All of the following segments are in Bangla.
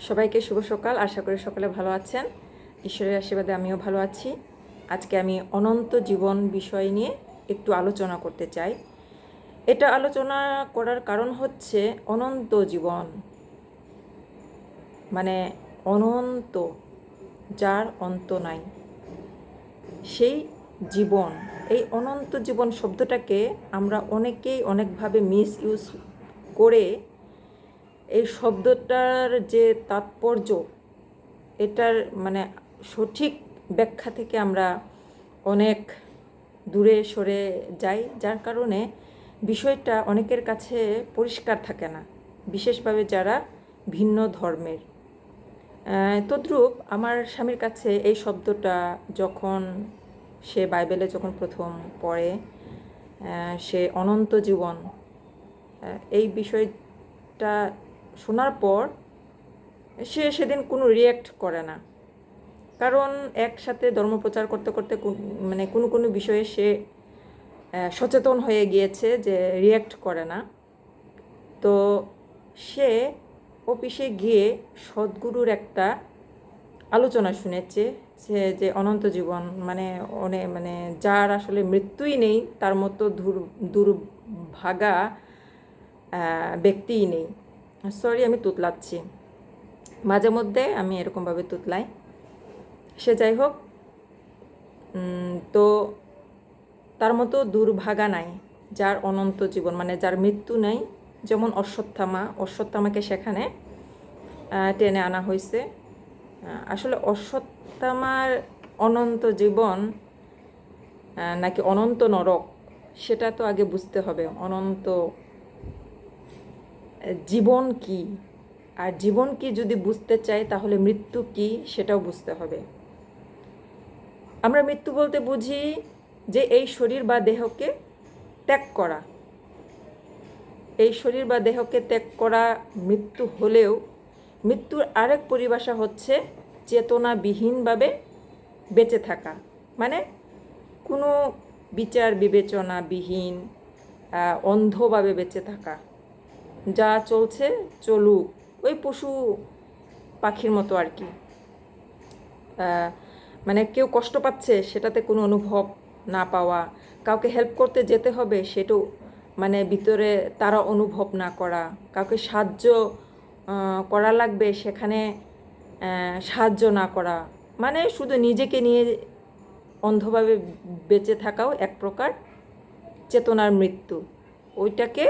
সবাইকে শুভ সকাল। আশা করি সকালে ভালো আছেন। ঈশ্বরের আশীর্বাদে আমিও ভালো আছি। আজকে আমি অনন্ত জীবন বিষয় নিয়ে একটু আলোচনা করতে চাই। এটা আলোচনা করার কারণ হচ্ছে অনন্ত জীবন। মানে অনন্ত, যার অন্ত নাই। সেই জীবন, এই অনন্ত জীবন শব্দটাকে আমরা অনেকেই অনেকভাবে মিস ইউজ করে এই শব্দটার যে তাৎপর্য, এটার মানে সঠিক ব্যাখ্যা থেকে আমরা অনেক দূরে সরে যাই, যার কারণে বিষয়টা অনেকের কাছে পরিষ্কার থাকে না, বিশেষভাবে যারা ভিন্ন ধর্মের। তদ্রূপ আমার স্বামীর কাছে এই শব্দটা যখন সে বাইবেলে যখন প্রথম পড়ে সে অনন্ত জীবন এই বিষয়টা শোনার পর সে সেদিন কোনো রিয়্যাক্ট করে না। কারণ একসাথে ধর্মপ্রচার করতে করতে মানে কোনো কোনো বিষয়ে সে সচেতন হয়ে গিয়েছে যে রিয়্যাক্ট করে না। তো সে অফিসে গিয়ে সদ্গুরুর একটা আলোচনা শুনেছে সে যে অনন্ত জীবন মানে অনেক মানে যার আসলে মৃত্যুই নেই, তার মতো দূর দুর্ভাগা ব্যক্তিই নেই। সরি আমি তুতলাচ্ছি। মাঝে মধ্যে আমি এরকমভাবে তুতলাই। সে যাই হোক তো তার মতো দুর্ভাগা নাই, যার অনন্ত জীবন মানে যার মৃত্যু নেই, যেমন অশ্বত্থামা। অশ্বত্থামাকে সেখানে টেনে আনা হয়েছে আসলে অশ্বত্থামার অনন্ত জীবন নাকি অনন্ত নরক, সেটা তো আগে বুঝতে হবে। অনন্ত জীবন কি? আর জীবন কি যদি বুঝতে চাই তাহলে মৃত্যু কি সেটাও বুঝতে হবে। আমরা মৃত্যু বলতে বুঝি যে এই শরীর বা দেহকে ত্যাগ করা। এই শরীর বা দেহকে ত্যাগ করা মৃত্যু হলেও মৃত্যুর আরেক পরিভাষা হচ্ছে চেতনাবিহীনভাবে বেঁচে থাকা। মানে কোনো বিচার বিবেচনাবিহীন আহ, অন্ধভাবে বেঁচে থাকা। যা চলছে, চলুক। ওই পশু পাখির মতো আর কি। মানে কেউ কষ্ট পাচ্ছে, সেটাতে কোনো অনুভব না পাওয়া। কাউকে হেল্প করতে যেতে হবে সেটাও মানে ভিতরে তারা অনুভব না করা। কাউকে সাহায্য করা লাগবে, সেখানে সাহায্য না করা। মানে শুধু নিজেকে নিয়ে অন্ধভাবে বেঁচে থাকাও এক প্রকার চেতনার মৃত্যু। ওইটাকে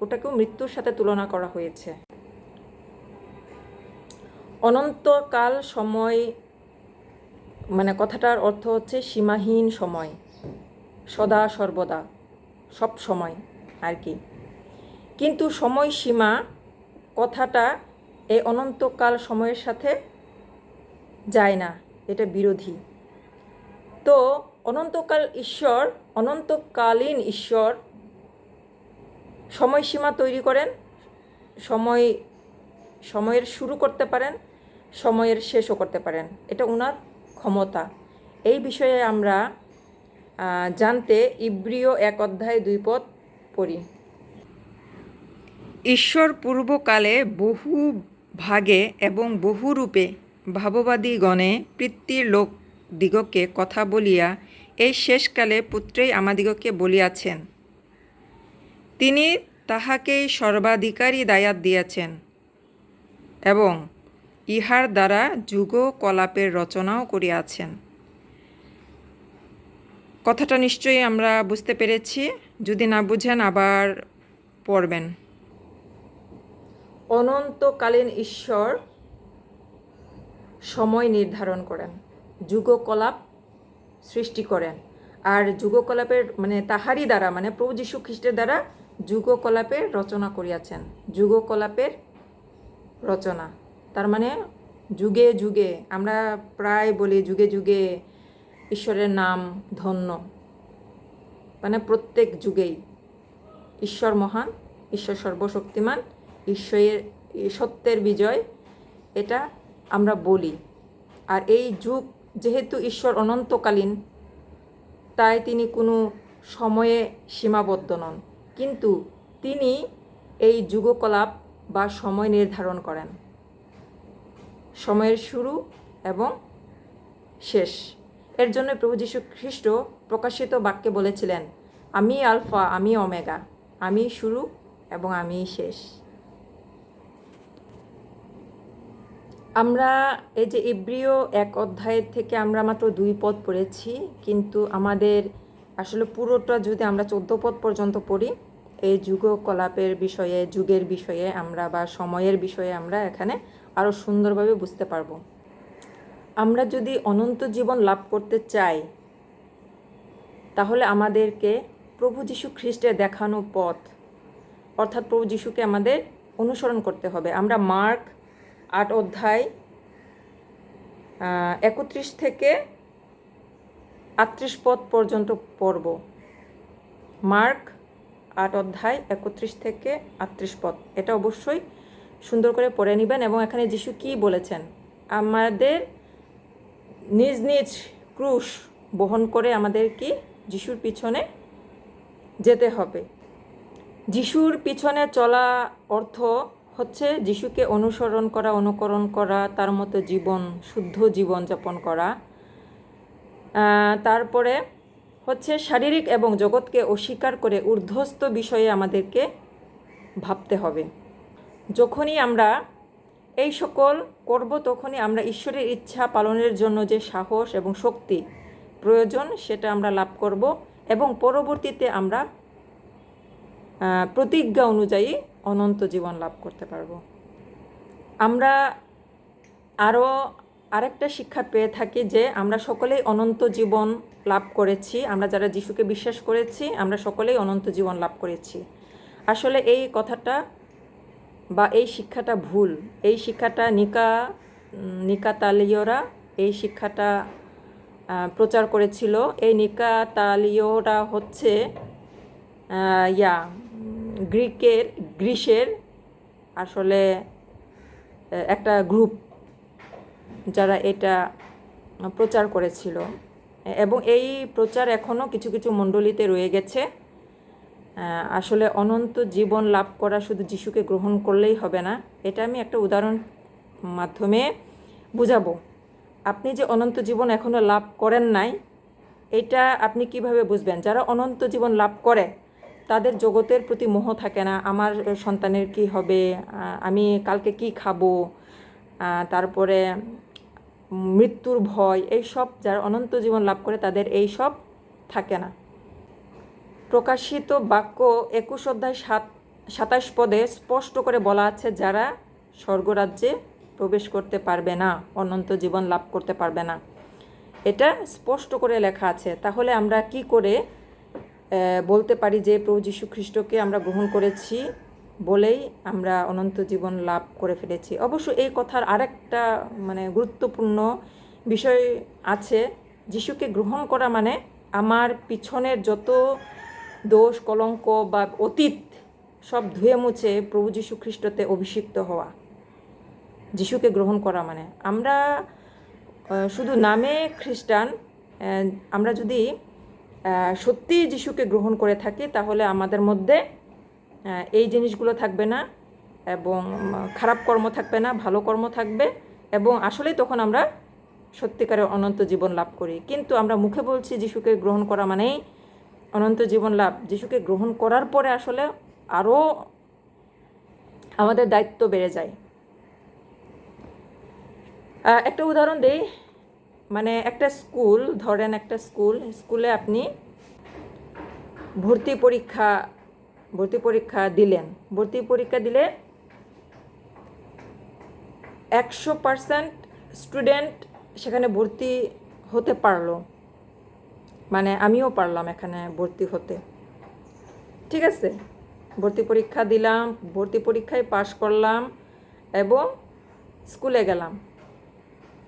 ওটাকেও মৃত্যুর সাথে তুলনা করা হয়েছে। অনন্তকাল সময় মানে কথাটার অর্থ হচ্ছে সীমাহীন সময়, সদা সর্বদা, সব সময় আর কি। কিন্তু সময়সীমা কথাটা এই অনন্তকাল সময়ের সাথে যায় না, এটা বিরোধী। তো অনন্তকাল ঈশ্বর, অনন্তকালীন ঈশ্বর সময়সীমা তৈরি করেন, সময়, সময়ের শুরু করতে পারেন, সময়ের শেষও করতে পারেন। এটা ওনার ক্ষমতা। এই বিষয়ে আমরা জানতে ইব্রিয় এক অধ্যায় দুই পদ পড়ি। ঈশ্বর পূর্বকালে বহু ভাগে এবং বহু রূপে ভাববাদীগণে পিতৃর লোক দিগকে কথা বলিয়া এই শেষকালে পুত্রেই আমাদিগকে বলিয়াছেন। তিনি তাহাকেই সর্বাধিকারী দায়াত দিয়াছেন এবং ইহার দ্বারা যুগ কলাপের রচনাও করিয়াছেন। কথাটা নিশ্চয়ই আমরা বুঝতে পেরেছি, যদি না বুঝেন আবার পড়বেন। অনন্তকালীন ঈশ্বর সময় নির্ধারণ করেন, যুগকলাপ সৃষ্টি করেন। আর যুগকলাপের মানে তাহারই দ্বারা মানে প্রভু যীশু খ্রিস্টের দ্বারা যুগকলাপের রচনা করিয়াছেন। যুগকলাপের রচনা। তার মানে যুগে যুগে, আমরা প্রায় বলি যুগে যুগে ঈশ্বরের নাম ধন্য। মানে প্রত্যেক যুগেই ঈশ্বর মহান, ঈশ্বর সর্বশক্তিমান, ঈশ্বরের, সত্যের বিজয়, এটা আমরা বলি। আর এই যুগ যেহেতু ঈশ্বর অনন্তকালীন, তাই তিনি কোনো সময়ে সীমাবদ্ধ নন। কিন্তু তিনি এই যুগকলাপ বা সময় নির্ধারণ করেন। সময়ের শুরু এবং শেষ। এর জন্য প্রভু যীশু খ্রিস্ট প্রকাশিত বাক্যে বলেছিলেন, আমি আলফা, আমি ওমেগা, আমি শুরু এবং আমি শেষ। আমরা এই যে ইব্রিয় এক অধ্যায়ের থেকে আমরা মাত্র দুই পদ পড়েছি, কিন্তু আমাদের আসলে পুরোটা যদি আমরা চোদ্দ পদ পর্যন্ত পড়ি এই যুগকলাপের বিষয়ে, যুগের বিষয়ে আমরা বা সময়ের বিষয়ে আমরা এখানে আরও সুন্দরভাবে বুঝতে পারব। আমরা যদি অনন্ত জীবন লাভ করতে চাই, তাহলে আমাদেরকে প্রভু যীশু খ্রিস্টের দেখানো পথ, অর্থাৎ প্রভু যীশুকে আমাদের অনুসরণ করতে হবে। আমরা মার্ক আট অধ্যায় একত্রিশ থেকে আটত্রিশ পদ পর্যন্ত পড়ব। মার্ক আট অধ্যায়, একত্রিশ থেকে আটত্রিশ পদ। এটা অবশ্যই সুন্দর করে পড়ে নেবেন এবং এখানে যিশু কি বলেছেন? আমাদের নিজ নিজ ক্রুশ বহন করে আমাদের কি? যিশুর পিছনে যেতে হবে। যিশুর পিছনে চলা অর্থ হচ্ছে যিশুকে অনুসরণ করা, অনুকরণ করা, তার মতো জীবন, শুদ্ধ জীবন যাপন করা তারপরে হচ্ছে শারীরিক এবং জগৎকে অস্বীকার করে ঊর্ধ্বস্ত বিষয়ে আমাদেরকে ভাবতে হবে। যখনই আমরা এই সকল করব, তখনই আমরা ঈশ্বরের ইচ্ছা পালনের জন্য যে সাহস এবং শক্তি প্রয়োজন, সেটা আমরা লাভ করব এবং পরবর্তীতে আমরা প্রতিজ্ঞা অনুযায়ী অনন্ত জীবন লাভ করতে পারব। আমরা আরও আরেকটা শিক্ষা পেয়ে থাকি যে আমরা সকলেই অনন্ত জীবন লাভ করেছি, আমরা যারা যিশুকে বিশ্বাস করেছি, আমরা সকলেই অনন্ত জীবন লাভ করেছি। আসলে এই কথাটা বা এই শিক্ষাটা ভুল। এই শিক্ষাটা নিকা নিকাতালীয়রা এই শিক্ষাটা প্রচার করেছিল। এই নিকাতালীয়রা হচ্ছে ইয়া, গ্রিকের, গ্রিসের আসলে একটা গ্রুপ। যারা এটা প্রচার করেছিল। এবং এই প্রচার এখনও কিছু কিছু মণ্ডলীতে রয়ে গেছে। আসলে অনন্ত জীবন লাভ করা শুধু যিশুকে গ্রহণ করলেই হবে না, এটা আমি একটা উদাহরণ মাধ্যমে বুঝাবো। আপনি যে অনন্ত জীবন এখনও লাভ করেন নাই, এটা আপনি কীভাবে বুঝবেন? যারা অনন্ত জীবন লাভ করে, তাদের জগতের প্রতি মোহ থাকে না, আমার সন্তানের কি হবে আমি কালকে কি খাব তারপরে মৃত্যুর ভয়, এই সব যারা অনন্ত জীবন লাভ করে তাদের এই সব থাকে না। প্রকাশিত বাক্য একুশ অধ্যায় সাত, সাতাশ পদে স্পষ্ট করে বলা আছে, যারা স্বর্গরাজ্যে প্রবেশ করতে পারবে না, অনন্ত জীবন লাভ করতে পারবে না। এটা স্পষ্ট করে লেখা আছে। তাহলে আমরা কি করে বলতে পারি যে প্রভু যীশু খ্রিস্টকে আমরা গ্রহণ করেছি? বলেই আমরা অনন্ত জীবন লাভ করে ফেলেছি। অবশ্য এই কথার আরেকটা মানে গুরুত্বপূর্ণ বিষয় আছে, যিশুকে গ্রহণ করা মানে আমার পিছনের যত দোষ, কলঙ্ক বা অতীত সব ধুয়ে মুছে প্রভু যীশু খ্রিস্টতে অভিষিক্ত হওয়া। যিশুকে গ্রহণ করা মানে। আমরা শুধু নামে খ্রিস্টান আমরা যদি সত্যি যিশুকে গ্রহণ করে থাকি, তাহলে আমাদের মধ্যে এই জিনিসগুলো থাকবে না এবং খারাপ কর্ম থাকবে না, ভালো কর্ম থাকবে এবং আসলেই তখন আমরা সত্যিকারের অনন্ত জীবন লাভ করি। কিন্তু আমরা মুখে বলছি যিশুকে গ্রহণ করা মানেই অনন্ত জীবন লাভ। যিশুকে গ্রহণ করার পরে আসলে আরও আমাদের দায়িত্ব বেড়ে যায়। একটা উদাহরণ দিই। মানে একটা স্কুল, ধরেন একটা স্কুল, স্কুলে আপনি ভর্তি পরীক্ষা ভর্তি পরীক্ষা দিলেন। ভর্তি পরীক্ষা দিলে একশো পারসেন্ট স্টুডেন্ট সেখানে ভর্তি হতে পারল। মানে আমিও পারলাম এখানে ভর্তি হতে। ঠিক আছে? ভর্তি পরীক্ষা দিলাম, ভর্তি পরীক্ষায় পাশ করলাম এবং স্কুলে গেলাম।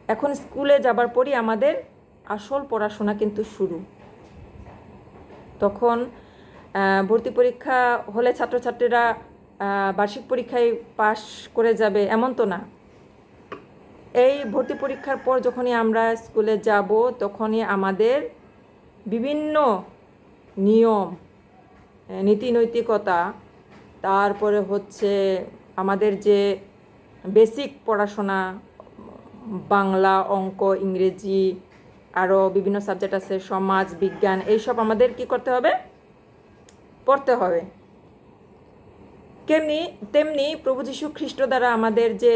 এখন স্কুলে যাবার পরই আমাদের আসল পড়াশোনা কিন্তু শুরু। তখন ভর্তি পরীক্ষা হলে ছাত্রছাত্রীরা বার্ষিক পরীক্ষায় পাশ করে যাবে, এমন তো না? এই ভর্তি পরীক্ষার পর যখনই আমরা স্কুলে যাব, তখনই আমাদের বিভিন্ন নিয়ম নীতি নৈতিকতা, তারপরে হচ্ছে আমাদের যে বেসিক পড়াশোনা, বাংলা, অঙ্ক, ইংরেজি, আরও বিভিন্ন সাবজেক্ট আছে, সমাজ, বিজ্ঞান, এইসব আমাদের কি করতে হবে? পড়তে হবে। কেমনি, তেমনি প্রভু যীশু খ্রিস্ট দ্বারা আমাদের যে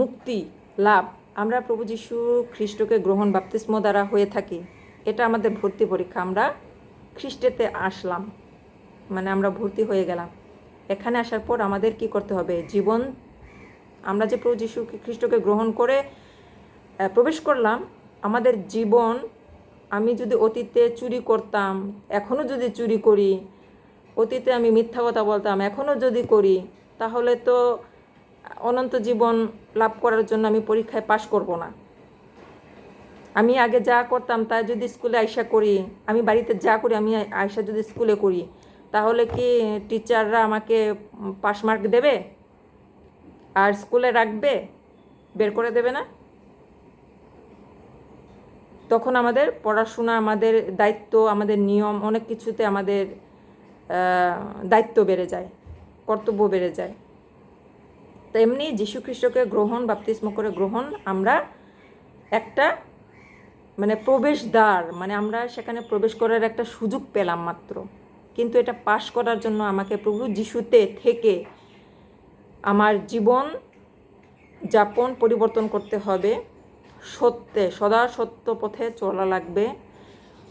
মুক্তি, লাভ, আমরা প্রভু যীশু খ্রিস্টকে গ্রহণ, বাপ্তিস্ম দ্বারা হয়ে থাকি, এটা আমাদের ভর্তি পরীক্ষা। আমরা খ্রিস্টেতে আসলাম মানে আমরা ভর্তি হয়ে গেলাম। এখানে আসার পর আমাদের কি করতে হবে? জীবন, আমরা যে প্রভু যীশু খ্রিস্টকে গ্রহণ করে প্রবেশ করলাম, আমাদের জীবন, আমি যদি অতীতে চুরি করতাম এখনও যদি চুরি করি অতীতে আমি মিথ্যা কথা বলতাম এখনও যদি করি, তাহলে তো অনন্ত জীবন লাভ করার জন্য আমি পরীক্ষায় পাশ করব না। আমি আগে যা করতাম তা যদি স্কুলে আয়সা করি, আমি বাড়িতে যা করি, আমি আয়সা যদি স্কুলে করি, তাহলে কি টিচাররা আমাকে পাস মার্ক দেবে? আর স্কুলে রাখবে? বের করে দেবে না? তখন আমাদের পড়াশোনা, আমাদের দায়িত্ব, আমাদের নিয়ম, অনেক কিছুতে আমাদের দায়িত্ব বেড়ে যায়, কর্তব্য বেড়ে যায়। তেমনি যীশু খ্রিস্টকে গ্রহণ, বাপ্তিস্ম করে গ্রহণ আমরা একটা মানে প্রবেশদ্বার মানে আমরা সেখানে প্রবেশ করার একটা সুযোগ পেলাম মাত্র। কিন্তু এটা পাশ করার জন্য আমাকে প্রভু যিশুতে থেকে আমার জীবন যাপন পরিবর্তন করতে হবে। সত্যে, সদা সত্য পথে চলা লাগবে।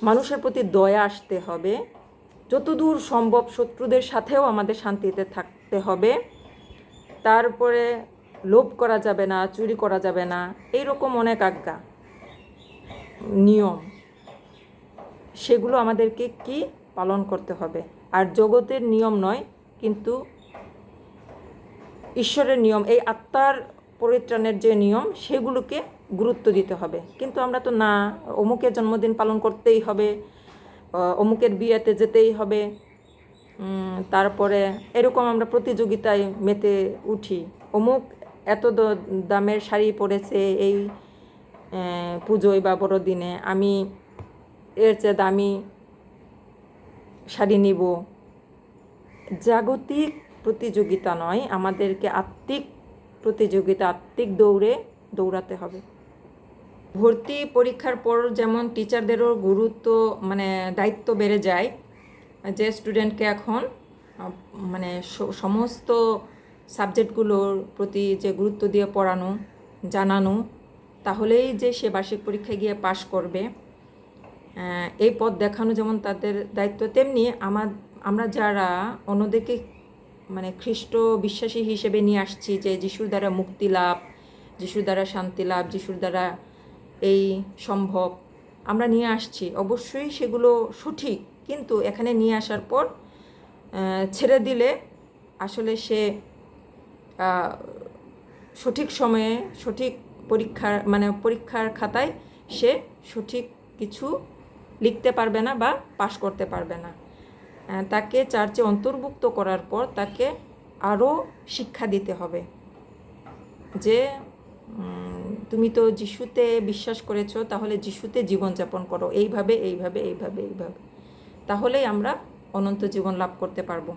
মানুষের প্রতি দয়া আসতে হবে। যতদূর সম্ভব শত্রুদের সাথেও আমাদের শান্তিতে থাকতে হবে। তারপরে লোভ করা যাবে না, চুরি করা যাবে না এই রকম অনেক আজ্ঞা, নিয়ম। সেগুলো আমাদেরকে কি পালন করতে হবে? আর জগতের নিয়ম নয়, কিন্তু ঈশ্বরের নিয়ম, এই আত্মার পরিত্রাণের যে নিয়ম, সেগুলোকে গুরুত্ব দিতে হবে। কিন্তু আমরা তো না, অমুকের জন্মদিন পালন করতেই হবে অমুকের বিয়েতে যেতেই হবে। তারপরে এরকম আমরা প্রতিযোগিতায় মেতে উঠি। অমুক এত দামের শাড়ি পরেছে এই পুজোয় বা বড়দিনে, আমি এর চেয়ে দামি শাড়ি নিব। জাগতিক প্রতিযোগিতা নয়, আমাদেরকে আত্মিক প্রতিযোগিতা, আত্মিক দৌড়ে দৌড়াতে হবে। ভর্তি পরীক্ষার পর যেমন টিচারদেরও গুরুত্ব মানে দায়িত্ব বেড়ে যায়, যে স্টুডেন্টকে এখন মানে সমস্ত সাবজেক্টগুলোর প্রতি যে গুরুত্ব দিয়ে পড়ানো, জানানো, তাহলেই যে সে বার্ষিক পরীক্ষায় গিয়ে পাশ করবে। এই পথ দেখানো যেমন তাদের দায়িত্ব, তেমনি আমার, আমরা যারা অন্যদেরকে মানে খ্রিস্ট বিশ্বাসী হিসেবে নিয়ে আসছি যে যিশুর দ্বারা মুক্তি লাভ, যিশুর দ্বারা শান্তি লাভ, যিশুর দ্বারা এই সম্ভব। আমরা নিয়ে আসছি। অবশ্যই সেগুলো সঠিক, কিন্তু এখানে নিয়ে আসার পর ছেড়ে দিলে আসলে সে সঠিক সময়ে সঠিক পরীক্ষার মানে পরীক্ষার খাতায় সে সঠিক কিছু লিখতে পারবে না বা পাশ করতে পারবে না। তাকে চার্চে অন্তর্ভুক্ত করার পর তাকে আরও শিক্ষা দিতে হবে যে তুমি তো যিশুতে বিশ্বাস করেছ, তাহলে যিশুতে জীবনযাপন করো। এইভাবে এইভাবে এইভাবে এইভাবে। তাহলেই আমরা অনন্ত জীবন লাভ করতে পারব।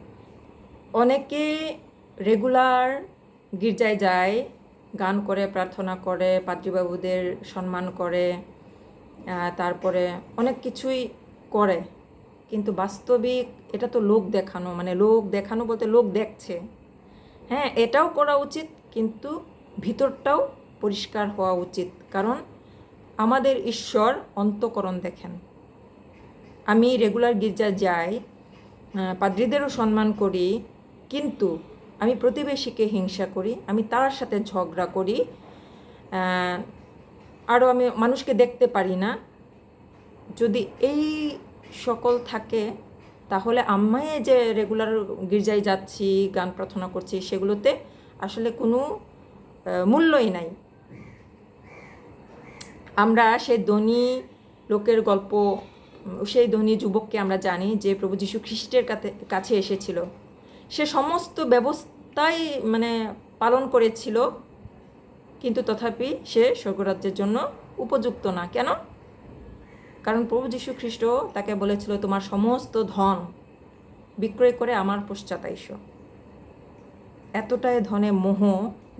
অনেকে রেগুলার গির্জায় যায়, গান করে, প্রার্থনা করে, পাদ্রীবাবুদের সম্মান করে তারপরে অনেক কিছুই করে। কিন্তু বাস্তবিক এটা তো লোক দেখানো মানে লোক দেখানো বলতে লোক দেখছে। হ্যাঁ এটাও করা উচিত, কিন্তু ভিতরটাও পরিষ্কার হওয়া উচিত। কারণ আমাদের ঈশ্বর অন্তকরণ দেখেন। আমি রেগুলার গির্জা যাই পাদ্রীদেরও সম্মান করি, কিন্তু আমি প্রতিবেশীকে হিংসা করি, আমি তার সাথে ঝগড়া করি আরও আমি মানুষকে দেখতে পারি না। যদি এই সকল থাকে, তাহলে আমি যে রেগুলার গির্জায় যাচ্ছি, গান প্রার্থনা করছি, সেগুলোতে আসলে কোনো মূল্যই নাই। আমরা সেই ধনী লোকের গল্প, সেই ধনী যুবককে আমরা জানি যে প্রভু যীশু খ্রিস্টের কাছে এসেছিল। সে সমস্ত ব্যবস্থাই মানে পালন করেছিল, কিন্তু তথাপি সে স্বর্গরাজ্যের জন্য উপযুক্ত না। কেন? কারণ প্রভু যীশু খ্রিস্ট তাকে বলেছিল, তোমার সমস্ত ধন বিক্রয় করে আমার পশ্চাৎ আইসো। এতটাই ধনে মোহ,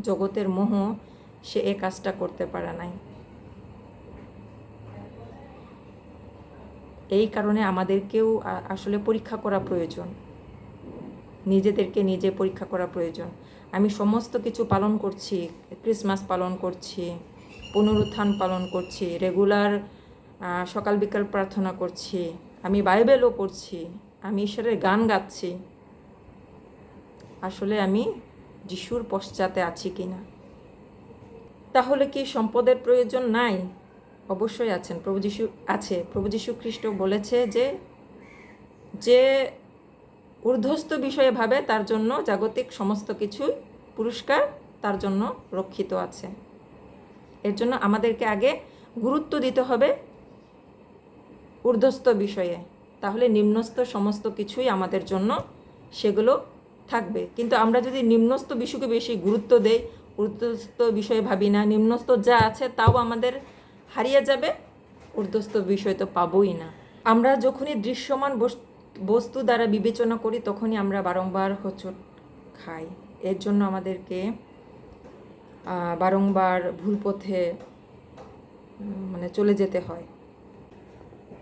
জগতের মোহ সে এ কাজটা করতে পারে নাই। এই কারণে আমাদেরকেও আসলে পরীক্ষা করা প্রয়োজন। নিজেদেরকে নিজে পরীক্ষা করা প্রয়োজন। আমি সমস্ত কিছু পালন করছি, ক্রিসমাস পালন করছি, পুনরুত্থান পালন করছি, রেগুলার সকাল বিকাল প্রার্থনা করছি, আমি বাইবেলও পড়ছি, আমি ঈশ্বরের গান গাচ্ছি। আসলে আমি যিশুর পশ্চাতে আছি কি না তাহলে কি সম্পদের প্রয়োজন নাই? অবশ্যই আছেন। প্রভু যিশু আছে। প্রভু যিশু খ্রিস্ট বলেছে যে যে ঊর্ধ্বস্থ বিষয়ে ভাবে, তার জন্য জাগতিক সমস্ত কিছুই পুরস্কার তার জন্য রক্ষিত আছে। এর জন্য আমাদেরকে আগে গুরুত্ব দিতে হবে ঊর্ধ্বস্থ বিষয়ে। তাহলে নিম্নস্থ সমস্ত কিছুই আমাদের জন্য সেগুলো থাকবে। কিন্তু আমরা যদি নিম্নস্থ বিষয়কে বেশি গুরুত্ব দেই, ঊর্ধ্বস্থ বিষয়ে ভাবি না, নিম্নস্থ যা আছে তাও আমাদের হারিয়ে যাবে, ঊর্ধ্বস্থ বিষয় তো পাবোই না। আমরা যখনই দৃশ্যমান বস- বস্তু দ্বারা বিবেচনা করি, তখনই আমরা বারংবার হোঁচট খাই। এর জন্য আমাদেরকে বারংবার ভুল পথে মানে চলে যেতে হয়।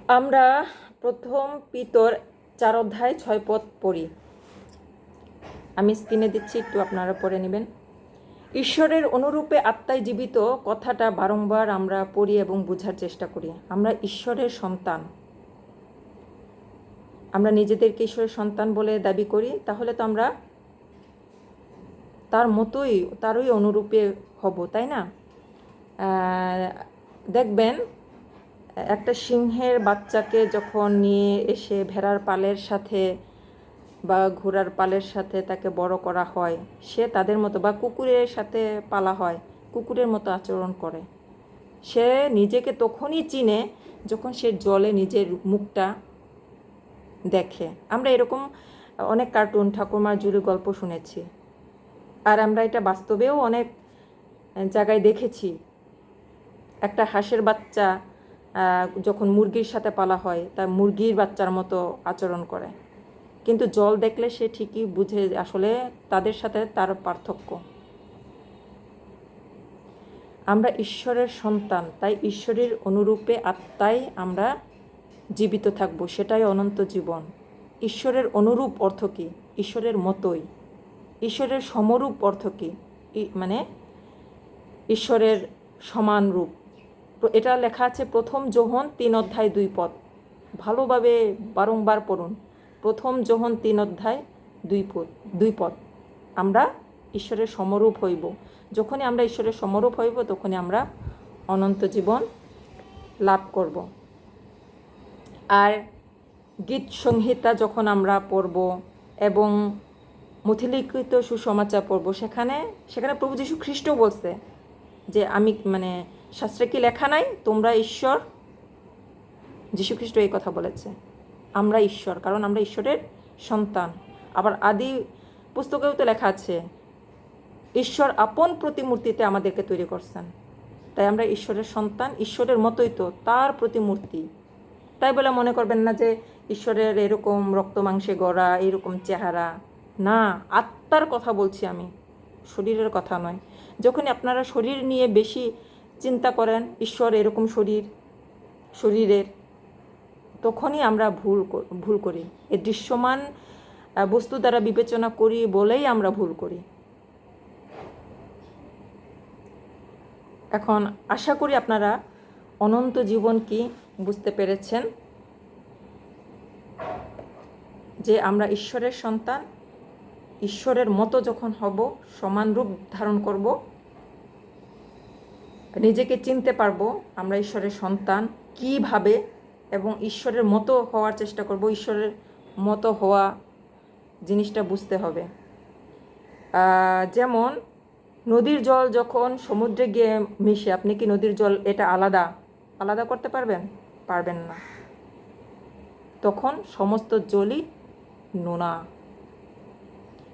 আমরা প্রথম পিতর চার অধ্যায় ছয় পথ পড়ি। আমি স্ক্রিনে দিচ্ছি, একটু আপনারা পড়ে নেবেন। ঈশ্বরের অনুরূপে আত্মায় জীবিত কথাটা বারংবার আমরা পড়ি এবং বোঝার চেষ্টা করি। আমরা ঈশ্বরের সন্তান। আমরা নিজেদেরকে ঈশ্বরের সন্তান বলে দাবি করি, তাহলে তো আমরা তার মতোই, তারই অনুরূপে হব, তাই না? দেখবেন, একটা সিংহের বাচ্চাকে যখন নিয়ে এসে ভেড়ার পালের সাথে বা ঘোড়ার পালের সাথে তাকে বড় করা হয়, সে তাদের মতো বা কুকুরের সাথে পালা হয়, কুকুরের মতো আচরণ করে। সে নিজেকে তখনই চিনে যখন সে জলে নিজের মুখটা দেখে। আমরা এরকম অনেক কার্টুন ঠাকুমার জুড়ে গল্প শুনেছি। আর আমরা এটা বাস্তবেও অনেক জায়গায় দেখেছি। একটা হাঁসের বাচ্চা যখন মুরগির সাথে পালা হয়, তা মুরগির বাচ্চার মতো আচরণ করে। কিন্তু জল দেখলে সে ঠিকই বুঝে আসলে তাদের সাথে তার পার্থক্য। আমরা ঈশ্বরের সন্তান, তাই ঈশ্বরের অনুরূপে আত্মায় আমরা জীবিত থাকব, সেটাই অনন্ত জীবন। ঈশ্বরের অনুরূপ অর্থ কী? ঈশ্বরের মতোই। ঈশ্বরের সমরূপ অর্থ কী? মানে ঈশ্বরের সমান রূপ। এটা লেখা আছে প্রথম যোহন তিন অধ্যায় দুই পদ। ভালোভাবে বারংবার পড়ুন। প্রথম যোহন তিন অধ্যায়, দুই পদ দুই পদ, আমরা ঈশ্বরের সমরূপ হইব। যখনই আমরা ঈশ্বরের সমরূপ হইব, তখনই আমরা অনন্ত জীবন লাভ করব। আর গীত সংহিতা যখন আমরা পড়ব এবং মথিলিখিত সুসমাচার পড়ব, সেখানে সেখানে প্রভু যীশু খ্রিস্ট বলছে যে, আমি মানে শাস্ত্রে কি লেখা নাই? তোমরা ঈশ্বর যীশু খ্রিস্ট এই কথা বলেছে। আমরা ঈশ্বর, কারণ আমরা ঈশ্বরের সন্তান। আবার আদি পুস্তকেও তো লেখা আছে, ঈশ্বর আপন প্রতিমূর্তিতে আমাদেরকে তৈরি করছেন। তাই আমরা ঈশ্বরের সন্তান, ঈশ্বরের মতোই তো, তার প্রতিমূর্তি। তাই বলে মনে করবেন না যে ঈশ্বরের এরকম রক্ত মাংসে গড়া, এরকম চেহারা। না, আত্মার কথা বলছি আমি, শরীরের কথা নয়। যখনই আপনারা শরীর নিয়ে বেশি চিন্তা করেন, ঈশ্বর এরকম শরীর, শরীরের তখনই আমরা ভুল ভুল করি। এ দৃশ্যমান বস্তু দ্বারা বিবেচনা করি বলেই আমরা ভুল করি। এখন আশা করি আপনারা অনন্ত জীবন কি বুঝতে পেরেছেন? যে আমরা ঈশ্বরের সন্তান, ঈশ্বরের মতো যখন হব, সমান রূপ ধারণ করব, নিজেকে চিনতে পারব আমরা ঈশ্বরের সন্তান কীভাবে এবং ঈশ্বরের মতো হওয়ার চেষ্টা করব, ঈশ্বরের মতো হওয়া জিনিসটা বুঝতে হবে। যেমন নদীর জল যখন সমুদ্রে গিয়ে মিশে, আপনি কি নদীর জল এটা আলাদা আলাদা করতে পারবেন? পারবেন না। তখন সমস্ত জলই নোনা।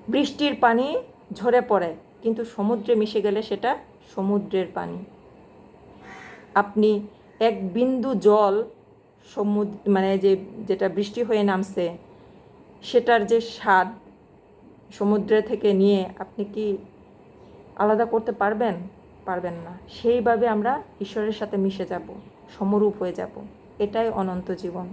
বৃষ্টির পানি ঝরে পড়ে, কিন্তু সমুদ্রে মিশে গেলে সেটা সমুদ্রের পানি। আপনি এক বিন্দু জল সমুদ্র মানে যে, যেটা বৃষ্টি হয়ে নামছে, সেটার যে স্বাদ সমুদ্রে থেকে নিয়ে আপনি কি আলাদা করতে পারবেন? পারবেন না। সেইভাবে আমরা ঈশ্বরের সাথে মিশে যাব, সমরূপ হয়ে যাব। এটাই অনন্ত জীবন।